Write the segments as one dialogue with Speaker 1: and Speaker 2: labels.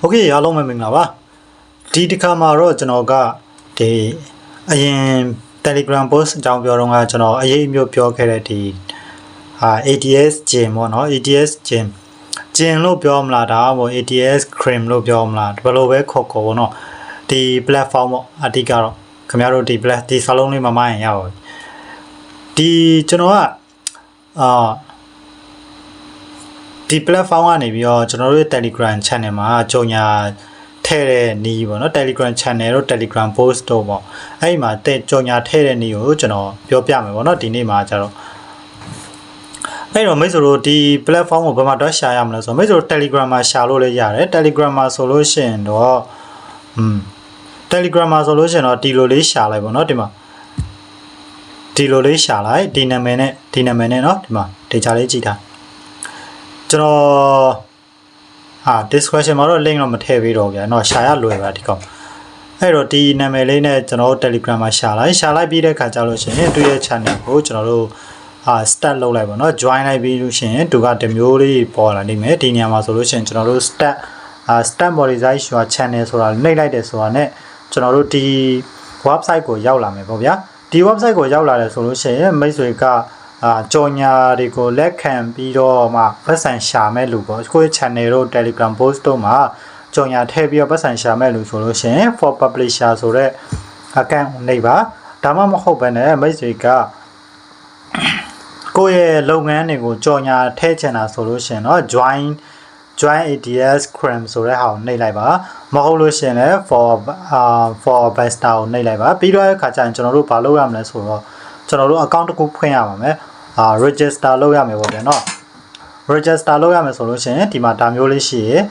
Speaker 1: โอเคအားလုံးပဲမင်္ဂလာပါဒီတစ်ခါမှာတော့ကျွန်တော်ကဒီအရင် Telegram post အကြောင်းပြောတော့ကကျွန်တော်အရေးအမျိုးပြောခဲ့တဲ့ဒီအာ ATS gym ပေါ့နော် ATS gym gym လို့ပြောမလားဒါမှမဟုတ် ATS cream လို့ပြောမလားဘယ်လိုပဲခေါ်ခေါ်ပေါ့နော်ဒီ platform ပေါ့အတိကတော့ခင်ဗျားတို့ဒီ plat ဒီစာလုံးလေးမမရင်ရပါဘူးဒီကျွန်တော်ကအာ ဒီ platform ကနေပြီးတော့ကျွန်တော်တို့ရဲ့ Telegram channel မှာကြော်ညာထည့်တဲ့နီးပေါ့နော် Telegram channel တို့ Telegram post တို့ပေါ့အဲ့ဒီမှာတဲ့ကြော်ညာထည့်တဲ့နီးကိုကျွန်တော်ပြောပြမယ်ပေါ့နော်ဒီနေ့မှာကျတော့အဲ့တော့မိတ်ဆွေတို့ဒီ platform ကိုဘယ်မှာတော့ရှာရမလဲဆိုတော့မိတ်ဆွေတို့ Telegram မှာရှာလို့လည်းရတယ် Telegram မှာဆိုလို့ရှိရင်တော့อืม Telegram မှာဆိုလို့ရှိရင်တော့ဒီလိုလေးရှာလိုက်ပေါ့နော်ဒီမှာဒီလိုလေးရှာလိုက်ဒီနာမည်နဲ့ဒီနာမည်နဲ့เนาะဒီမှာ data လေးကြည့်ထား ကျွန်တော်ဟာ discussion မှာတော့ link တော့မထည့်ပေးတော့ဗျာเนาะရှာရလွယ်ပါဒီကောင်အဲ့တော့ဒီနာမည်လေးနဲ့ကျွန်တော်တို့ Telegram မှာရှာလိုက်ရှာလိုက်ပြီးတဲ့ခါကျလို့ရှိရင်သူ့ရဲ့ channel ကိုကျွန်တော်တို့အာ start လုပ်လိုက်ပါเนาะ join လိုက်ပြီးလို့ရှိရင်သူကတမျိုးလေးပေါ်လာနေမယ်ဒီနေရာမှာဆိုလို့ရှိရင်ကျွန်တော်တို့ start အာ start monetization channel ဆိုတာနှိပ်လိုက်တယ်ဆိုတာ ਨੇ ကျွန်တော်တို့ဒီ website ကိုရောက်လာမယ်ပေါ့ဗျာဒီ website ကိုရောက်လာတယ်ဆိုလို့ရှိရင်မိတ်ဆွေက အာကြော်ညာတွေကိုလက်ခံပြီးတော့မှပတ်စံရှာမဲ့လူပေါ့ကိုယ့် channel တို့ Telegram post တို့မှာကြော်ညာထည့်ပြီးတော့ပတ်စံရှာမဲ့လူဆိုလို့ရှိရင် for publisher ဆိုတဲ့ account နေပါဒါမှမဟုတ်ဘဲနဲ့မိတ်ဆွေကကိုယ့်ရဲ့လုပ်ငန်းတွေကိုကြော်ညာထည့်ချင်တာဆိုလို့ရှိရင်တော့ join join ADS cram ဆိုတဲ့ဟာကိုနှိပ်လိုက်ပါမဟုတ်လို့ရှိရင်လည်း for အာ for besta ကိုနှိပ်လိုက်ပါပြီးတော့အခါကျရင်ကျွန်တော်တို့ဘာလုပ်ရမလဲဆိုတော့ကျွန်တော်တို့ account တစ်ခုဖွင့်ရပါမယ် အာ register လုပ်ရမယ်ပေါ့ဗျာเนาะ register လုပ်ရမယ်ဆိုလို့ရှိရင်ဒီမှာဒါမျိုးလေးရှိရယ်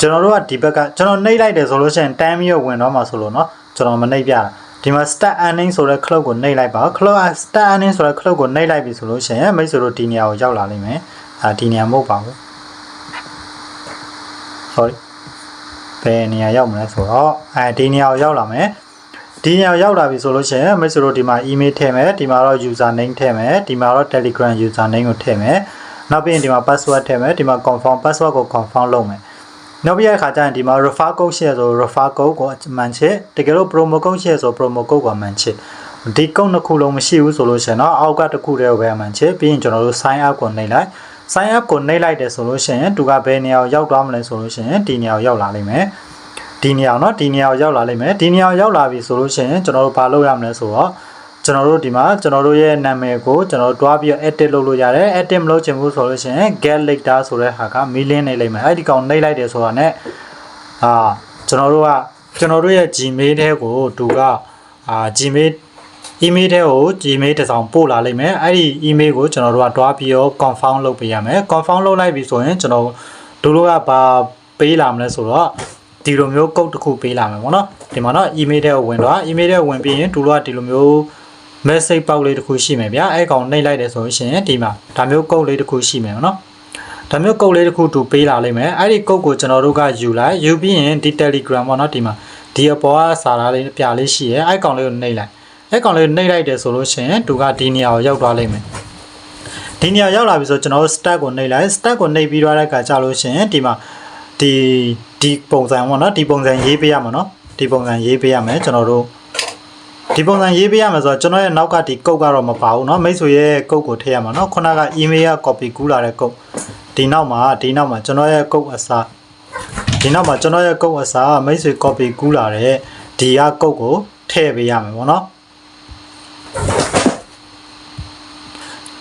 Speaker 1: ကျွန်တော်တို့ကဒီဘက်ကကျွန်တော်နှိပ်လိုက်တယ်ဆိုလို့ရှိရင်တမ်းပြီးတော့ဝင်တော့မှာဆိုလို့เนาะကျွန်တော်မနှိပ်ပြတာဒီမှာ start earning ဆိုတဲ့ club ကိုနှိပ်လိုက်ပါ club start earning ဆိုတဲ့ club ကိုနှိပ်လိုက်ပြီဆိုလို့ရှိရင်မိတ်ဆွေတို့ဒီနေရာကိုရောက်လာလိမ့်မယ်အာဒီနေရာမဟုတ်ပါဘူး sorry ဘယ်နေရာရောက်မလဲဆိုတော့အဲဒီနေရာကိုရောက်လာမယ် ဒီနေရာကိုရောက်လာပြီဆိုလို့ရှိရင်မိတ်ဆွေတို့ဒီမှာ email ထည့်မယ်ဒီမှာတော့ user name ထည့်မယ်ဒီမှာတော့ telegram user name ကိုထည့်မယ်နောက်ပြီးရင်ဒီမှာ password ထည့်မယ်ဒီမှာ confirm password ကို confirm လုပ်မယ်နောက်ပြီးရခါကျရင်ဒီမှာ refer code share ဆို refer code ကိုအမှန်ချစ်တကယ်လို့ promo code share ဆို promo code ကိုအမှန်ချစ်ဒီကုတ်နှစ်ခုလုံးမရှိဘူးဆိုလို့ရှိရင်တော့အောက်ကတစ်ခုတည်းကိုပဲအမှန်ချစ်ပြီးရင်ကျွန်တော်တို့ sign up ကိုနှိပ်လိုက် sign up ကိုနှိပ်လိုက်တယ်ဆိုလို့ရှိရင်သူကဘယ်နေရာကိုရောက်သွားမလဲဆိုလို့ရှိရင်ဒီနေရာကိုရောက်လာလိမ့်မယ် ဒီနေရာเนาะဒီနေရာကိုရောက်လာလိမ့်မယ်ဒီနေရာကိုရောက်လာပြီဆိုလို့ရှိရင်ကျွန်တော်တို့ဘာလုပ်ရမလဲဆိုတော့ကျွန်တော်တို့ဒီမှာကျွန်တော်တို့ရဲ့နာမည်ကိုကျွန်တော်တို့တွားပြီးတော့ edit လုပ်လို့ရတယ် edit မလုပ်ချင်ဘူးဆိုလို့ရှိရင် get later ဆိုတဲ့ဟာက million နေလိမ့်မယ်အဲ့ဒီကောင်နှိပ်လိုက်တယ်ဆိုတာ ਨੇ အာကျွန်တော်တို့ကကျွန်တော်တို့ရဲ့ Gmail ထဲကိုသူကအာ Gmail email ထဲကို Gmail တစ်စောင်ပို့လာလိမ့်မယ်အဲ့ဒီ email ကိုကျွန်တော်တို့ကတွားပြီးတော့ confirm လုပ်ပေးရမယ် confirm လုပ်လိုက်ပြီဆိုရင်ကျွန်တော်တို့တို့ကဘာပေးလာမလဲဆိုတော့ ဒီလိုမျိုး code တစ်ခုပေးလာမယ်ပေါ့နော်ဒီမှာတော့ email ထဲကိုဝင်တော့ email ထဲကိုဝင်ပြီးရင်တို့တို့ကဒီလိုမျိုး message ပေါက်လေးတစ်ခုရှိမယ်ဗျာအဲ့ကောင်နှိပ်လိုက်တယ်ဆိုလို့ရှိရင်ဒီမှာဒါမျိုး code လေးတစ်ခုရှိမယ်ပေါ့နော်ဒါမျိုး code လေးတစ်ခုတူပေးလာလိမ့်မယ်အဲ့ဒီ code ကိုကျွန်တော်တို့ကယူလိုက်ယူပြီးရင်ဒီ Telegram ပေါ့နော်ဒီမှာဒီအပေါ်ကစာသားလေးပြလေးရှိရဲအဲ့ကောင်လေးကိုနှိပ်လိုက်အဲ့ကောင်လေးကိုနှိပ်လိုက်တယ်ဆိုလို့ရှိရင်သူကဒီနေရာကိုရောက်သွားလိမ့်မယ်ဒီနေရာရောက်လာပြီဆိုကျွန်တော်တို့ stack ကိုနှိပ်လိုက် stack ကိုနှိပ်ပြီးတော့တဲ့အခါကြာလို့ရှိရင်ဒီမှာဒီ ဒီပုံစံပေါ့နော်ဒီပုံစံရေးပေးရမှာနော်ဒီပုံစံရေးပေးရမယ်ကျွန်တော်တို့ဒီပုံစံရေးပေးရမယ်ဆိုတော့ကျွန်တော်ရဲ့နောက်ကဒီကုတ်ကတော့မပါဘူးเนาะမိတ်ဆွေရဲ့ကုတ်ကိုထည့်ရမှာเนาะခုနက email က copy ကူးလာတဲ့ကုတ်ဒီနောက်မှာဒီနောက်မှာကျွန်တော်ရဲ့ကုတ်အစားဒီနောက်မှာကျွန်တော်ရဲ့ကုတ်အစားမိတ်ဆွေ copy ကူးလာတဲ့ဒီကကုတ်ကိုထည့်ပေးရမယ်ပေါ့เนาะ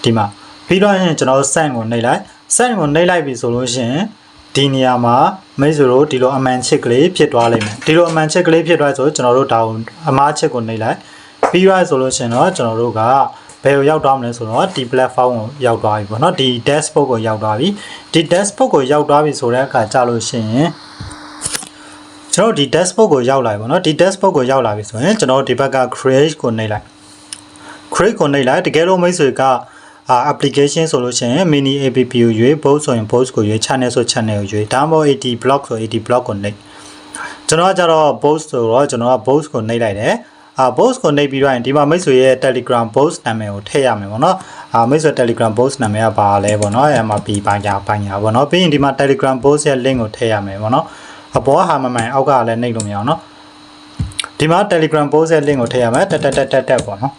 Speaker 1: ဒီမှာပြီးတော့ရင်ကျွန်တော်တို့ send ကိုနှိပ်လိုက် send ကိုနှိပ်လိုက်ပြီဆိုလို့ရှိရင် ဒီနေရာမှာမိတ်ဆွေတို့ဒီလိုအမှန်ချစ်ကလေးဖြစ်သွားလိမ့်မယ်ဒီလိုအမှန်ချစ်ကလေးဖြစ်သွားဆိုကျွန်တော်တို့ဒါကိုအမားချစ်ကိုနှိပ်လိုက်ပြီးရဆိုလို့ရှိရင်တော့ကျွန်တော်တို့ကဘယ်ကိုရောက်သွားမလဲဆိုတော့ဒီ platform ကိုရောက်သွားပြီပေါ့နော်ဒီ dashboard ကိုရောက်သွားပြီဒီ dashboard ကိုရောက်သွားပြီဆိုတဲ့အခါကြာလို့ရှိရင်ကျွန်တော်ဒီ dashboard ကိုရောက်လာပြီပေါ့နော်ဒီ dashboard ကိုရောက်လာပြီဆိုရင်ကျွန်တော်ဒီဘက်က create ကိုနှိပ်လိုက် create ကိုနှိပ်လိုက်တကယ်လို့မိတ်ဆွေကအာ application ဆိုလို့ရှိရင် mini app ကိုရွေး post ဆိုရင် post ကိုရွေး channel ဆို channel ကိုရွေးဒါမှမဟုတ် AD block ဆို AD block ကိုနှိပ်ကျွန်တော်ကကြတော့ post ဆိုတော့ကျွန်တော်က post ကိုနှိပ်လိုက်တယ်အာ post ကိုနှိပ်ပြီးတော့ရင်ဒီမှာမိတ်ဆွေရဲ့ Telegram post နာမည်ကိုထည့်ရမယ်ပေါ့နော်အာမိတ်ဆွေ Telegram post နာမည်ကဘာလဲပေါ့နော် MRP ဘာညာဘာညာပေါ့နော်ပြီးရင်ဒီမှာ Telegram post ရဲ့ link ကိုထည့်ရမယ်ပေါ့နော်အပေါ်ကဟာမမှန်အောက်ကလည်းနှိပ်လို့မရအောင်နော်ဒီမှာ Telegram post ရဲ့ link ကိုထည့်ရမယ်တက်တက်တက်တက်တက်ပေါ့နော်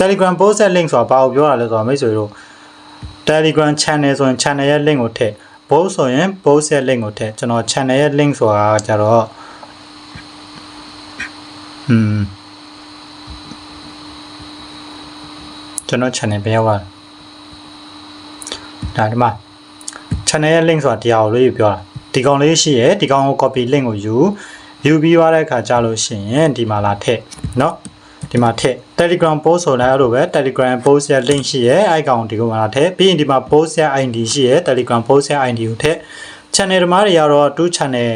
Speaker 1: Telegram post ရဲ့ link ဆိုတာဘာကိုပြောတာလဲဆိုတော့မိတ်ဆွေတို့ Telegram channel ဆိုရင် channel ရဲ့ link ကိုထည့် post ဆိုရင် post ရဲ့ link ကိုထည့်ကျွန်တော် channel ရဲ့ link ဆိုတာကြတော့อืมကျွန်တော် channel ပဲရောက်လာဒါဒီမှာ channel ရဲ့ link ဆိုတာတရားကိုလေးပြောတာဒီကောင်လေးရှိရယ်ဒီကောင်ကို copy link ကိုယူယူပြီးသွားတဲ့အခါကြာလို့ရှိရင်ဒီမှာလာထည့်เนาะ ဒီမှာထည့် Telegram post ဆိုလည်းအဲ့လိုပဲ Telegram post ရဲ့ link ရှိရယ်အဲ့ကောင်ဒီကောင်လာထည့်ပြီးရင်ဒီမှာ post ရဲ့ ID ရှိရယ် Telegram post ရဲ့ ID ကိုထည့် channel ဒီမှာတွေကတော့2 channel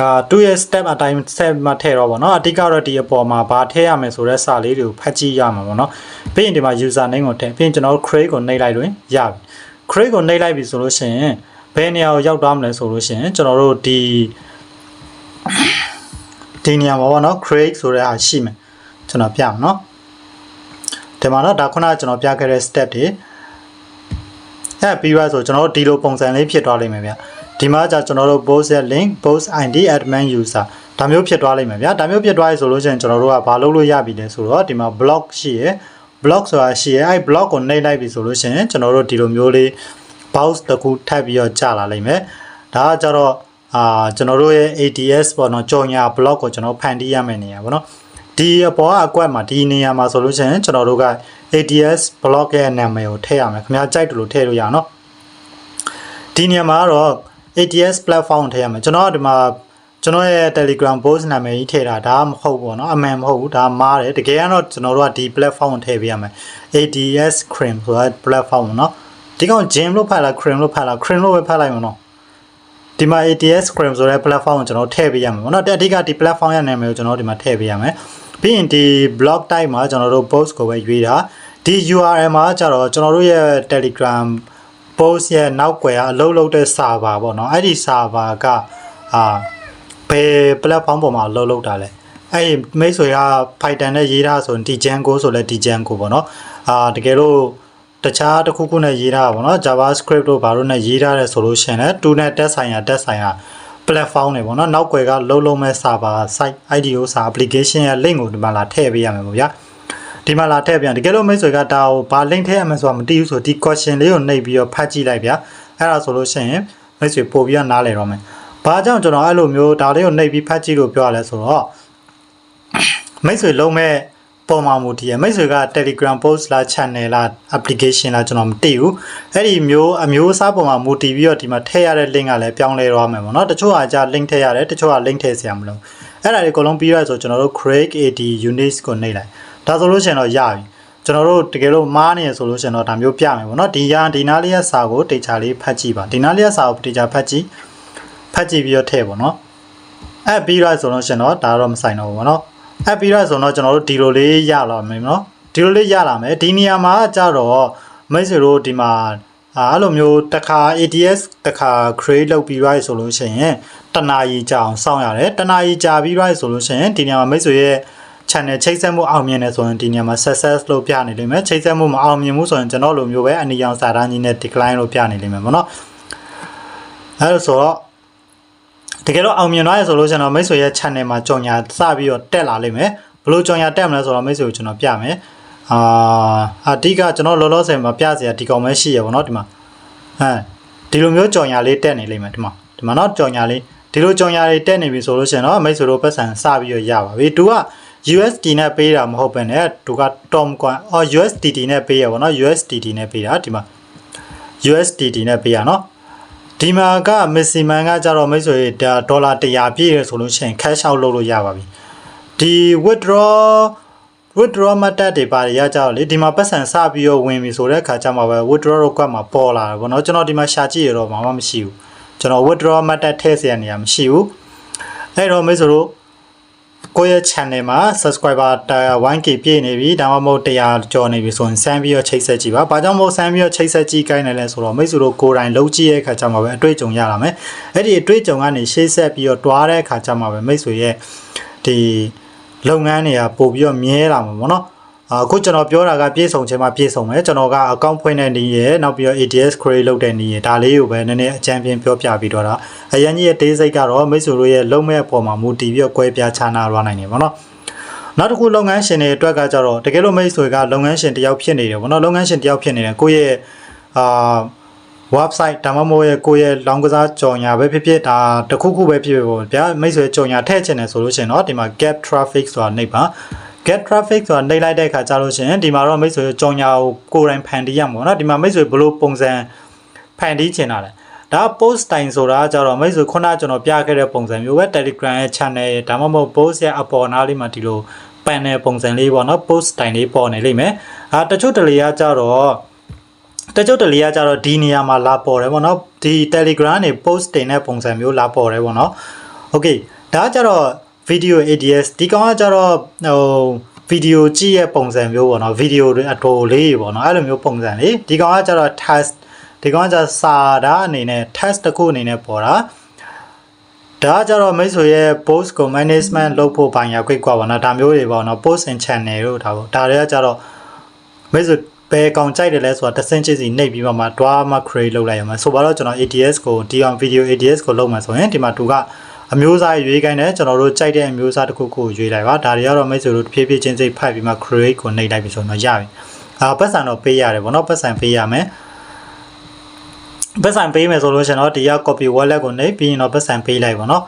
Speaker 1: အာ2ရဲ့ step အတိုင်း step မှာထည့်တော့ဗောနော်အတိကတော့ဒီအပေါ်မှာဘာထည့်ရမယ်ဆိုတဲ့စာလေးတွေကိုဖတ်ကြည့်ရမှာဗောနော်ပြီးရင်ဒီမှာ user name ကိုထည့်ပြီးရင်ကျွန်တော်တို့ create ကိုနှိပ်လိုက်လို့ရပြီ create ကိုနှိပ်လိုက်ပြီဆိုလို့ရှိရင်ဘယ်နေရာကိုရောက်သွားမလဲဆိုလို့ရှိရင်ကျွန်တော်တို့ဒီဒီနေရာမှာပေါ့နော် create ဆိုတဲ့ဟာရှိမယ် ကျွန်တော်ပြမယ်နော်ဒီမှာတော့ဒါခုနကကျွန်တော်ပြခဲ့တဲ့ step တွေအဲ့ပြီးသွားဆိုကျွန်တော်တို့ဒီလိုပုံစံလေးဖြစ်သွားလိမ့်မယ်ဗျဒီမှာじゃကျွန်တော်တို့ post ရဲ့ link post id admin user ဒါမျိုးဖြစ်သွားလိမ့်မယ်ဗျာဒါမျိုးဖြစ်သွားပြီဆိုလို့ရှိရင်ကျွန်တော်တို့ကဘာလုပ်လို့ရပြီလဲဆိုတော့ဒီမှာ block ရှိရယ် block ဆိုတာရှိရယ်အဲ့ block ကိုနှိပ်လိုက်ပြီဆိုလို့ရှိရင်ကျွန်တော်တို့ဒီလိုမျိုးလေး bounce တစ်ခုထပ်ပြီးတော့ကြာလာလိမ့်မယ်ဒါကကြတော့အာကျွန်တော်တို့ရဲ့ ATS ပေါ့နော်ကြော်ညာ block ကိုကျွန်တော်ဖန်တီးရမယ့်နေရာပေါ့နော် ဒီအပေါ်ကအကွက်မှာဒီနေရာမှာဆိုလို့ရှိရင်ကျွန်တော်တို့က ATS block ရဲ့နာမည်ကိုထည့်ရမယ်ခင်ဗျာကြိုက်တယ်လို့ထည့်လို့ရအောင်နော်ဒီနေရာမှာကတော့ ATS platform ထည့်ရမယ်ကျွန်တော်ကဒီမှာကျွန်တော်ရဲ့ Telegram post နာမည်ကြီးထည့်တာဒါမဟုတ်ဘူးเนาะအမှန်မဟုတ်ဘူးဒါမားတယ်တကယ်ကတော့ကျွန်တော်တို့ကဒီ platform ကိုထည့်ပေးရမယ် ATS cream ဆိုတာ platform เนาะဒီကောင် gym လို့ဖတ်လား cream လို့ဖတ်လား cream လို့ပဲဖတ်လိုက်မှာเนาะဒီမှာ ATS cream ဆိုတဲ့ platform ကိုကျွန်တော်ထည့်ပေးရမယ်ပေါ့နော်အဓိကဒီ platform ရဲ့နာမည်ကိုကျွန်တော်ဒီမှာထည့်ပေးရမယ် ပြီးရင်ဒီ blog type မှာကျွန်တော်တို့ post ကိုပဲရွေးတာဒီ URL မှာကျတော့ကျွန်တော်တို့ရဲ့ Telegram post ရဲ့နောက်ွယ်ကအလုပ်လုပ်တဲ့ server ပေါ့နော်အဲ့ဒီ server ကအာဘယ် platform ပေါ်မှာအလုပ်လုပ်တာလဲအဲ့ဒီမိတ်ဆွေက Python နဲ့ရေးတာဆိုရင် Django ဆိုလဲ Django ပေါ့နော်အာတကယ်လို့တခြားတစ်ခုခုနဲ့ရေးထားတာပေါ့နော် JavaScript တို့ဘာလို့နဲ့ရေးထားတယ်ဆိုလို့ရှိရင်လည်း2နဲ့တက်ဆိုင်ရာတက်ဆိုင်ရာ platform တွေပေါ့နော်နောက်ွယ်ကလုံးလုံးမဲ့ server site IDO စာ application ရဲ့ link ကိုဒီမှာလာထည့်ပေးရမယ်ပေါ့ဗျာဒီမှာလာထည့်ပြန်တကယ်လို့မိတ်ဆွေကဒါကိုဘာ link ထည့်ရမယ်ဆိုတာမသိဘူးဆိုဒီ question လေးကိုနှိပ်ပြီးတော့ဖတ်ကြည့်လိုက်ဗျာအဲ့ဒါဆိုလို့ရှိရင်မိတ်ဆွေပို့ပြီးတော့နားလည်တော့မယ်ဘာကြောင့်ကျွန်တော်အဲ့လိုမျိုးဒါလေးကိုနှိပ်ပြီးဖတ်ကြည့်လို့ပြောရလဲဆိုတော့မိတ်ဆွေလုံးမဲ့ ပေါ်မှာမူတည်ရမိတ်ဆွေက Telegram post လား channel လား application လားကျွန်တော်မသိဘူးအဲ့ဒီမျိုးအမျိုးအစားပေါ်မှာမူတည်ပြီးတော့ဒီမှာထည့်ရတဲ့ link ကလည်းပြောင်းလဲသွားမယ်ပေါ့နော်တချို့အားကြ link ထည့်ရတယ်တချို့က link ထည့်စရာမလိုအဲ့ဒါတွေအကုန်လုံးပြီးရဆိုကျွန်တော်တို့ create AD units ကိုနှိပ်လိုက်ဒါဆိုလို့ရှိရင်တော့ရပြီကျွန်တော်တို့တကယ်လို့မားနေရဆိုလို့ရှိရင်တော့ဒါမျိုးပြမယ်ပေါ့နော်ဒီရဒီနားလေးရစာကိုတေချာလေးဖတ်ကြည့်ပါဒီနားလေးရစာကိုတေချာဖတ်ကြည့်ဖတ်ကြည့်ပြီးတော့ထည့်ပေါ့နော်အဲ့ပြီးရဆိုလို့ရှိရင်တော့ဒါတော့မဆိုင်တော့ဘူးပေါ့နော် အဲ့ပြီးရဆိုတော့ကျွန်တော်တို့ဒီလိုလေးရလာမယ်နော်ဒီလိုလေးရလာမယ်ဒီနေရာမှာကြတော့မိတ်ဆွေတို့ဒီမှာအာအဲ့လိုမျိုးတစ်ခါ ATS တစ်ခါ create လုပ်ပြီးသွားပြီဆိုလို့ရှိရင်တနာရီကြာအောင်စောင့်ရတယ်တနာရီကြာပြီးသွားပြီဆိုလို့ရှိရင်ဒီနေရာမှာမိတ်ဆွေရဲ့ channel ချိတ်ဆက်မှုအောင်မြင်နေဆိုရင်ဒီနေရာမှာ success လို့ပြနေလိမ့်မယ်ချိတ်ဆက်မှုမအောင်မြင်ဘူးဆိုရင်ကျွန်တော်လိုမျိုးပဲအနီရောင်စာတန်းကြီးနဲ့ decline လို့ပြနေလိမ့်မယ်ပေါ့နော်အဲဒါဆိုတော့ တကယ်တော့အောင်မြင်သွားရဆိုလို့ကျွန်တော်မိတ်ဆွေရဲ့ channel မှာကြော်ညာစပြီးတော့တက်လာလိမ့်မယ်ဘလို့ကြော်ညာတက်မလဲဆိုတော့မိတ်ဆွေကိုကျွန်တော်ပြမယ်အာအဓိကကျွန်တော်လောလောဆယ်မှာပြစရာဒီကောင်ပဲရှိရပါတော့ဒီမှာအဲဒီလိုမျိုးကြော်ညာလေးတက်နေလိမ့်မယ်ဒီမှာဒီမှာတော့ကြော်ညာလေးဒီလိုကြော်ညာလေးတက်နေပြီဆိုလို့ရှိရင်တော့မိတ်ဆွေတို့ပတ်စံစပြီးတော့ရပါပြီသူက USD နဲ့ပေးတာမဟုတ်ဘဲနဲ့သူက Tom coin အော် USDT နဲ့ပေးရပါတော့ USDT နဲ့ပေးတာဒီမှာ USDT နဲ့ပေးရနော် ဒီမှာက maximum ကကြတော့မိတ်ဆွေဒေါ်လာ100ပြည့်ရဆိုလို့ရှိရင် cash out လုပ်လို့ရပါပြီဒီ withdraw withdraw မတ်တက်တွေပါရကြတော့လေဒီမှာပတ်စံစပြီးတော့ဝင်ပြီဆိုတဲ့အခါကျမှပဲ withdraw တော့ကွက်မှာပေါ်လာတယ်ဗောနော်ကျွန်တော်ဒီမှာရှာကြည့်ရတော့ဘာမှမရှိဘူးကျွန်တော် withdraw မတ်တက်ထည့်เสียနေရမရှိဘူးအဲ့တော့မိတ်ဆွေတို့ ကိုယ့်ရဲ့ channel မှာ subscriber 1k ပြည့်နေပြီဒါမှမဟုတ်100ကျော်နေပြီဆိုရင်ဆန်းပြီးတော့ချိတ်ဆက်ကြည့်ပါ။ဘာကြောင့်မို့ဆန်းပြီးတော့ချိတ်ဆက်ကြည့်ခိုင်းတယ်လဲဆိုတော့မိတ်ဆွေတို့ကိုယ်တိုင်လုံးကြည့်ရဲ့အခါကျမှပဲအတွေ့အကြုံရလာမယ်။အဲ့ဒီအတွေ့အကြုံကနေရှေ့ဆက်ပြီးတော့တွားတဲ့အခါကျမှပဲမိတ်ဆွေရဲ့ဒီလုပ်ငန်းတွေကပို့ပြီးတော့မြဲလာမှာပေါ့နော် အခုကျွန်တော်ပြောတာကပြေဆုံးခြင်းမှာပြေဆုံးမယ်ကျွန်တော်ကအကောင့်ဖွင့်တဲ့နည်းရယ်နောက်ပြီးတော့ ATS create လုပ်တဲ့နည်းရယ်ဒါလေးကိုပဲနည်းနည်းအကြံပြပြောပြပြီးတော့တာအရင်ကြီးရဲ့ day စိတ်ကတော့မိတ်ဆွေတို့ရဲ့လုံးမဲ့အပေါ်မှာမူတည်ပြီးတော့ကွဲပြားခြားနားသွားနိုင်တယ်ပေါ့နော်နောက်တစ်ခုလုပ်ငန်းရှင်တွေအတွက်ကကြတော့တကယ်လို့မိတ်ဆွေကလုပ်ငန်းရှင်တယောက်ဖြစ်နေတယ်ပေါ့နော်လုပ်ငန်းရှင်တယောက်ဖြစ်နေတယ်ကိုယ့်ရဲ့အာ website ဒါမှမဟုတ်ရဲ့ကိုယ့်ရဲ့လောင်းကစားကြော်ညာပဲဖြစ်ဖြစ်ဒါတစ်ခုခုပဲဖြစ်ဖြစ်ပေါ့ဗျာမိတ်ဆွေကြော်ညာထည့်ချင်တယ်ဆိုလို့ရှိရင်တော့ဒီမှာ get traffic ဆိုတာနှိပ်ပါ get traffic ဆိုတာနှိပ်လိုက်တဲ့အခါကျလို့ရှိရင်ဒီမှာတော့မိတ်ဆွေကြော်ညာကိုကိုယ်တိုင်ဖန်တီးရမှာပေါ့နော်ဒီမှာမိတ်ဆွေဘယ်လိုပုံစံဖန်တီးချင်တာလဲဒါ post တိုင်ဆိုတာကြတော့မိတ်ဆွေခုနကကျွန်တော်ပြခဲ့တဲ့ပုံစံမျိုးပဲ Telegram ရဲ့ channel ရဲ့ဒါမှမဟုတ် post ရဲ့အပေါ်နားလေးမှာဒီလို panel ပုံစံလေးပေါ့နော် post တိုင်လေးပေါ်နေလိမ့်မယ်အာတချို့တလေကကြတော့တချို့တလေကကြတော့ဒီနေရာမှာလာပေါ်တယ်ပေါ့နော်ဒီ Telegram နေ post တင်တဲ့ပုံစံမျိုးလာပေါ်တယ်ပေါ့နော် Okay ဒါကကြတော့ video ADS ဒီကောင်ကကြတော့ဟိုဗီဒီယိုကြည့်ရဲ့ပုံစံမျိုးပေါ့နော်ဗီဒီယိုတွေအတိုလေးပေါ့နော်အဲ့လိုမျိုးပုံစံလေးဒီကောင်ကကြတော့ test ဒီကောင်ကကြစာတာအနေနဲ့ test တစ်ခုအနေနဲ့ပေါ်တာဒါကကြတော့မိတ်ဆွေရဲ့ post ကို management လုပ်ဖို့ပိုင်းရခွင့်ကွာပါနော်ဒါမျိုးတွေပေါ့နော် post and channel တို့ဒါပေါ့ဒါတွေကကြတော့မိတ်ဆွေဘယ်ကောင်ကြိုက်တယ်လဲဆိုတာတစ်စင်းချစ်စီနှိပ်ပြီးမှမှတွားမှ create လုပ်လိုက်ရမှာဆိုတော့ကျွန်တော် ATS ကိုဒီအောင် video ATS ကိုလုပ်မှဆိုရင်ဒီမှာသူက အမျိုးအစားရွေးခိုင်းတယ်ကျွန်တော်တို့ကြိုက်တဲ့အမျိုးအစားတစ်ခုခုကိုရွေးလိုက်ပါဒါတွေကတော့မိတ်ဆွေတို့တဖြည်းဖြည်းချင်းစိတ်ဖတ်ပြီးမှ create ကိုနှိပ်လိုက်ပြီဆိုတော့ရပြီအာပတ်စံတော့ပေးရတယ်ဗောနော်ပတ်စံပေးရမယ်ပတ်စံပေးမယ်ဆိုလို့ရှင်တော့ဒီက copy wallet ကိုနှိပ်ပြီးရင်တော့ပတ်စံပေးလိုက်ဗောနော်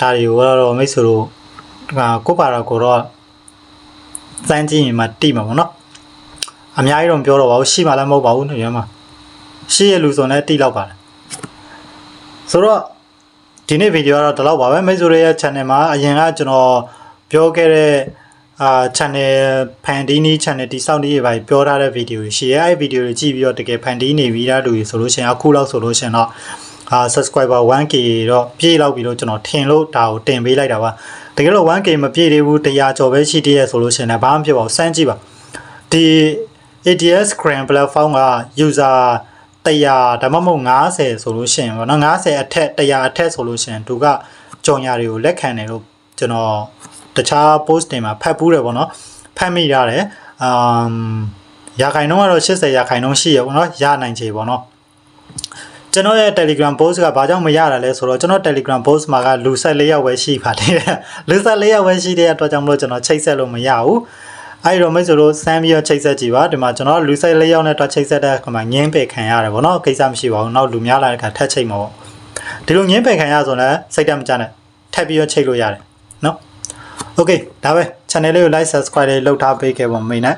Speaker 1: ဒါတွေကိုတော့မိတ်ဆွေတို့ဒါကိုပါတော့ကိုတော့စမ်းကြည့်ရင်မှတိမှာဗောနော်အများကြီးတော့မပြောတော့ပါဘူးရှိမှလည်းမဟုတ်ပါဘူးနေရာမှာရှိရလူစုံလည်းတိလောက်ပါတယ်ဆိုတော့ ဒီနေ့ဗီဒီယိုကတော့ဒီလောက်ပါပဲမိတ်ဆွေရဲ့ channel မှာအရင်ကကျွန်တော်ပြောခဲ့တဲ့အာ channel ဖန်တီးနီး channel တိစောင့်တီးတွေပါပြောထားတဲ့ဗီဒီယိုတွေရှိရဲအဲ့ဗီဒီယိုတွေကြည့်ပြီးတော့တကယ်ဖန်တီးနေပြီးသားလူတွေဆိုလို့ရှိရင်အခုလောက်ဆိုလို့ရှိရင်တော့အာ subscriber 1k တော့ပြည့်လောက်ပြီလို့ကျွန်တော်ထင်လို့ဒါကိုတင်ပေးလိုက်တာပါတကယ်လို့ 1k မပြည့်သေးဘူး100ကျော်ပဲရှိသေးရဲ့ဆိုလို့ရှိရင်လည်းဘာမှမဖြစ်ပါဘူးစမ်းကြည့်ပါဒီ ATS Grand platform က user 100ဒါမှမဟုတ်90ဆိုလို့ရှိရင်ပေါ့နော်90အထက်100အထက်ဆိုလို့ရှိရင်သူကကြော်ညာတွေကိုလက်ခံတယ်လို့ကျွန်တော်တခြား post တင်မှာဖတ်ပူးတယ်ပေါ့နော်ဖတ်မိရတယ်အမ်ရာခိုင်နှုန်းကတော့80ရာခိုင်နှုန်းရှိရပေါ့နော်ရနိုင်ချေပေါ့နော်ကျွန်တော်ရဲ့ Telegram post ကဘာကြောင့်မရတာလဲဆိုတော့ကျွန်တော် Telegram post မှာကလူဆက်၄ယောက်ပဲရှိပါတယ်လူဆက်၄ယောက်ပဲရှိတဲ့အတွက်ကြောင့်မလို့ကျွန်တော်ချိတ်ဆက်လို့မရဘူး အဲ့တော့မိတ်ဆွေတို့ဆမ်းပြီးတော့ချိတ်ဆက်ကြည့်ပါဒီမှာကျွန်တော်လူဆိုင်လေးယောက်နဲ့တွားချိတ်ဆက်တဲ့အခါမှာငင်းပယ်ခံရတယ်ဗောနော်ကိစ္စမရှိပါဘူးနောက်လူများလာတဲ့အခါထပ်ချိတ်မှာဗောဒီလိုငင်းပယ်ခံရဆိုလည်းစိတ်တမကြနဲ့ထပ်ပြီးတော့ချိတ်လို့ရတယ်နော် Okay ဒါပဲ channel လေးကို like subscribe လေးလုပ်ထားပေးခဲ့ပါမယ်နဲ့